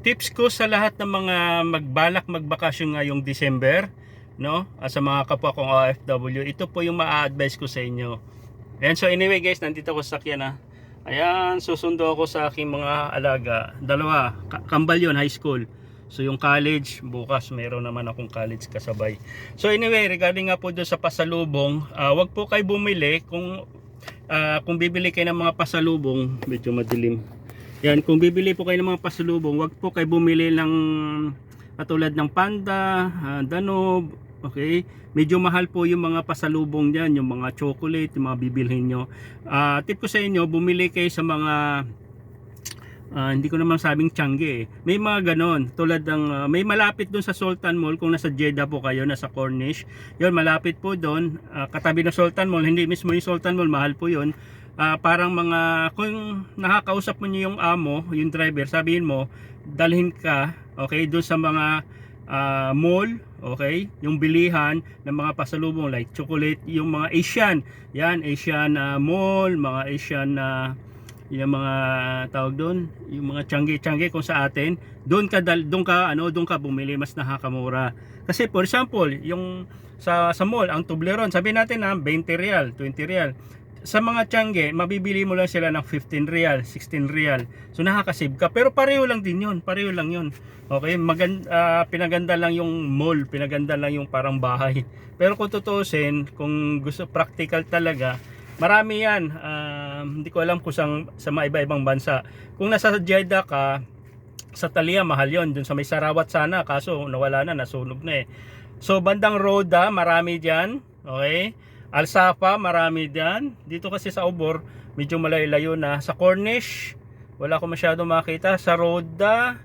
tips ko sa lahat ng mga magbalak magbakasyon ngayong December, no? At sa mga kapwa kong OFW, ito po yung ma-advise ko sa inyo. Ayan, so anyway guys, nandito ako sa sakyan ha. Ayan, susundo ako sa aking mga alaga. Dalawa, Ka- Kambal yun, high school. So yung college, bukas mayroon naman akong college kasabay. So anyway, regarding nga po doon sa pasalubong, ah, wag po kayo bumili kung ah, kung bibili kayo ng mga pasalubong, medyo madilim. Yan, kung bibili po kayo ng mga pasalubong, wag po kayo bumili ng katulad ng panda, ah, danog, okay? Medyo mahal po yung mga pasalubong diyan, yung mga chocolate, yung mga bibilhin nyo. Ah, tip ko sa inyo, bumili kayo sa mga Ah, hindi ko naman sabing Changi eh. May mga ganon. Tulad ng, ah, may malapit doon sa Sultan Mall. Kung nasa Jeddah po kayo, nasa Cornish. Yun, malapit po doon. Ah, katabi ng Sultan Mall. Hindi mismo yung Sultan Mall. Mahal po yun. Ah, parang mga, kung nakakausap mo yung amo, yung driver, sabihin mo, dalhin ka, okay, doon sa mga ah, mall, okay, yung bilihan ng mga pasalubong like chocolate, yung mga Asian, yan, Asian ah, mall, mga Asian na yung mga tawag doon, yung mga tiyangge-tiyangge kung sa atin, doon ka doon ka ano, doon ka bumili mas nakakamura. Kasi for example, yung sa sa mall, ang Toblerone, sabi natin na 20 real, 20 real. Sa mga tiyangge, mabibili mo lang sila ng 15 real, 16 real. So nakakasave ka. Pero pareho lang din 'yon, pareho lang 'yon. Okay, maganda ah, pinaganda lang yung mall, pinaganda lang yung parang bahay. Pero kung tutuusin, kung gusto practical talaga, Marami yan. Ah, hindi ko alam kung sang, sa mga iba-ibang bansa. Kung nasa Jeddah ka, sa Talia mahal yon dun sa may Sarawat sana kaso nawala na nasunog na eh so bandang Roda marami diyan okay Alsafa marami diyan dito kasi sa Obor medyo malayo na. Sa Cornish wala ko masyado makita. Sa Roda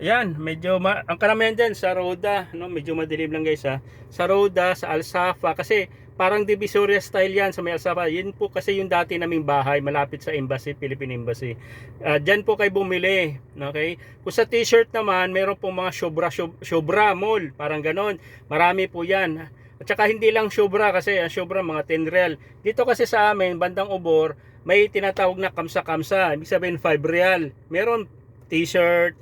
yan medyo ma- ang karamihan diyan sa Roda no? Medyo madilim lang guys ha? Sa Roda sa Alsafa kasi parang Divisoria style yan sa may Alsafa yun po kasi yung dati naming bahay malapit sa embassy Philippine Embassy. Uh, dyan po kayo bumili okay? Kung sa t-shirt naman meron pong mga Shobra Shob- Shobra Mall parang ganon. Marami po yan at saka hindi lang Shobra kasi ang Shobra mga 10 real dito kasi sa amin bandang Ubor may tinatawag na kamsa-kamsa ibig sabihin 5 real meron t-shirt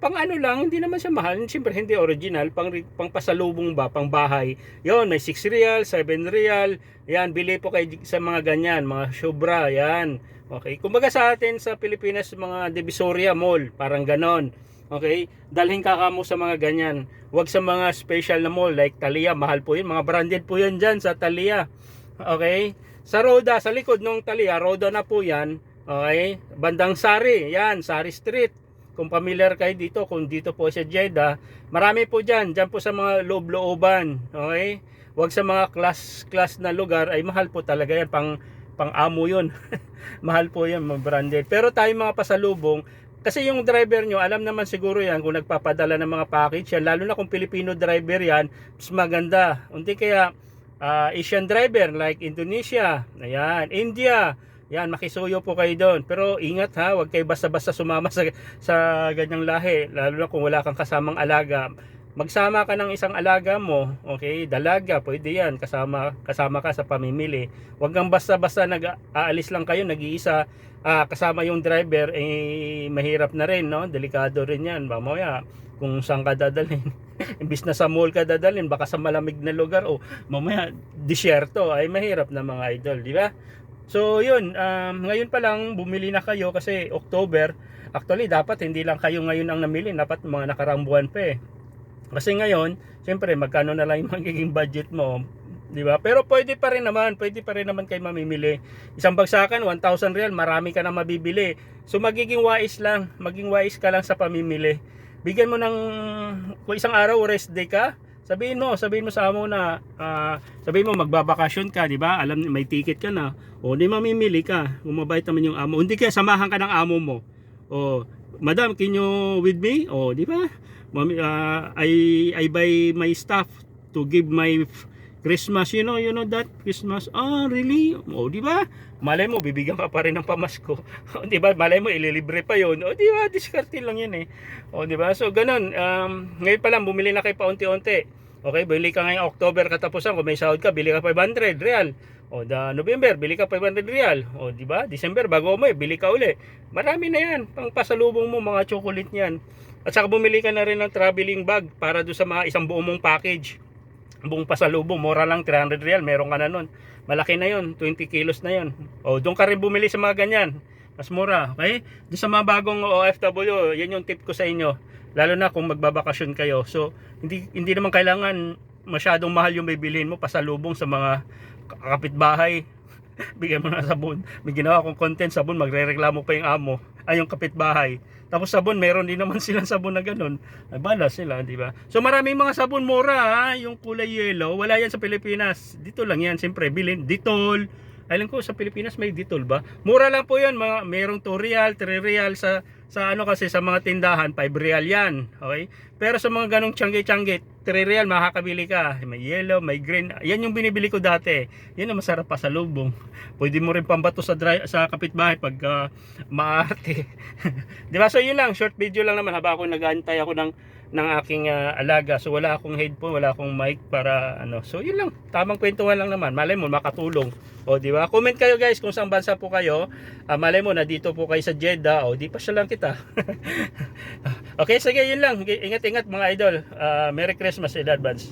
pang ano lang, hindi naman siya mahal. Siyempre, hindi original. Pang, pang pasalubong ba, pang bahay. Yon may 6 real, 7 real. Yan, bili po kayo sa mga ganyan, mga shobra, yan. Okay, kumbaga sa atin sa Pilipinas, mga Divisoria Mall, parang ganon. Okay, dalhin ka kamo sa mga ganyan. Huwag sa mga special na mall like Thalia, mahal po yun. Mga branded po yan dyan sa Thalia. Okay, sa Roda, sa likod ng Thalia, Roda na po yan. Okay, bandang Sari, yan, Sari Street kung familiar kayo dito, kung dito po sa Jeddah, marami po dyan, dyan po sa mga loob-looban, okay? Huwag sa mga class-class na lugar, ay mahal po talaga yan, pang, pang amo yun. mahal po yan, mga branded. Pero tayo mga pasalubong, kasi yung driver nyo, alam naman siguro yan kung nagpapadala ng mga package yan, lalo na kung Filipino driver yan, mas maganda. Unti kaya, ah, Asian driver like Indonesia, ayan, India, yan, makisuyo po kayo doon. Pero ingat ha, huwag kayo basta-basta sumama sa, sa ganyang lahi. Lalo na kung wala kang kasamang alaga. Magsama ka ng isang alaga mo, okay, dalaga, pwede yan, kasama, kasama ka sa pamimili. Huwag kang basta-basta nag-aalis lang kayo, nag-iisa, ah, kasama yung driver, eh, mahirap na rin, no? Delikado rin yan, mamaya, kung saan ka dadalhin. Imbis na sa mall ka dadalhin, baka sa malamig na lugar, o mamaya, disyerto, ay mahirap na mga idol, di ba? So yun, um, ngayon pa lang bumili na kayo kasi October. Actually dapat hindi lang kayo ngayon ang namili, dapat mga nakarang buwan pa eh. Kasi ngayon, siyempre magkano na lang yung magiging budget mo, 'di ba? Pero pwede pa rin naman, pwede pa rin naman kayo mamimili. Isang bagsakan 1,000 real, marami ka na mabibili. So magiging wise lang, maging wise ka lang sa pamimili. Bigyan mo ng kung isang araw rest day ka, Sabihin mo, sabihin mo sa amo na uh, sabihin mo magbabakasyon ka, 'di ba? Alam may ticket ka na. O di mamimili ka. Kung mabait naman yung amo. Hindi kaya samahan ka ng amo mo. O, madam, can you with me? O, di ba? Uh, I I buy my stuff to give my Christmas, you know, you know that Christmas. Ah, really? O, di ba? Malay mo bibigyan ka pa rin ng pamasko. o, di ba? Malay mo ililibre pa 'yon. O, di ba? Diskarte lang 'yan eh. O, di ba? So, ganun. Um, ngayon pa lang bumili na kayo paunti-unti. Okay, bili ka ngayong October katapusan, kung may sahod ka, bili ka 500 real. O da November, bili ka 500 real. O di ba? December bago mo bili ka uli. Marami na 'yan. Pang pasalubong mo mga chocolate niyan. At saka bumili ka na rin ng traveling bag para do sa mga isang buong mong package. Buong pasalubong, mura lang 300 real, meron ka na nun. Malaki na 'yon, 20 kilos na 'yon. O doon ka rin bumili sa mga ganyan. Mas mura, okay? Doon sa mga bagong OFW, yan yung tip ko sa inyo. Lalo na kung magbabakasyon kayo. So, hindi hindi naman kailangan masyadong mahal yung bibilhin mo pasalubong sa mga kapitbahay. Bigyan mo na sabon. May ginawa akong content sabon, magrereklamo pa yung amo. Ay, yung kapitbahay. Tapos sabon, meron din naman silang sabon na ganun. Ay, bala sila, di ba? So maraming mga sabon mura, ha? yung kulay yellow. Wala yan sa Pilipinas. Dito lang yan, siyempre. Bilin, Ditol. Alam ko sa Pilipinas may Ditol ba? Mura lang po yan. Mga, merong 2 real, 3 real sa sa ano kasi sa mga tindahan 5 real yan okay? Pero sa mga ganong tiyangge-tiyangge 3 real makakabili ka. May yellow may green. Yan yung binibili ko dati. Yan ang masarap pa sa lubong. Pwede mo rin pambato sa dry, sa kapitbahay pag ah, maarte. Di ba? So yun lang. Short video lang naman. Habang ako nag-aantay ako ng ng aking ah, alaga. So wala akong headphone wala akong mic para ano. So yun lang. Tamang kwentuhan lang naman. Malay mo makatulong. O di ba? Comment kayo guys kung saan bansa po kayo. Ah, malay mo na dito po kayo sa Jeddah. O di pa siya lang kita. Okay sige yun lang. Ingat ingat mga idol. Ah, Merry Christmas in advance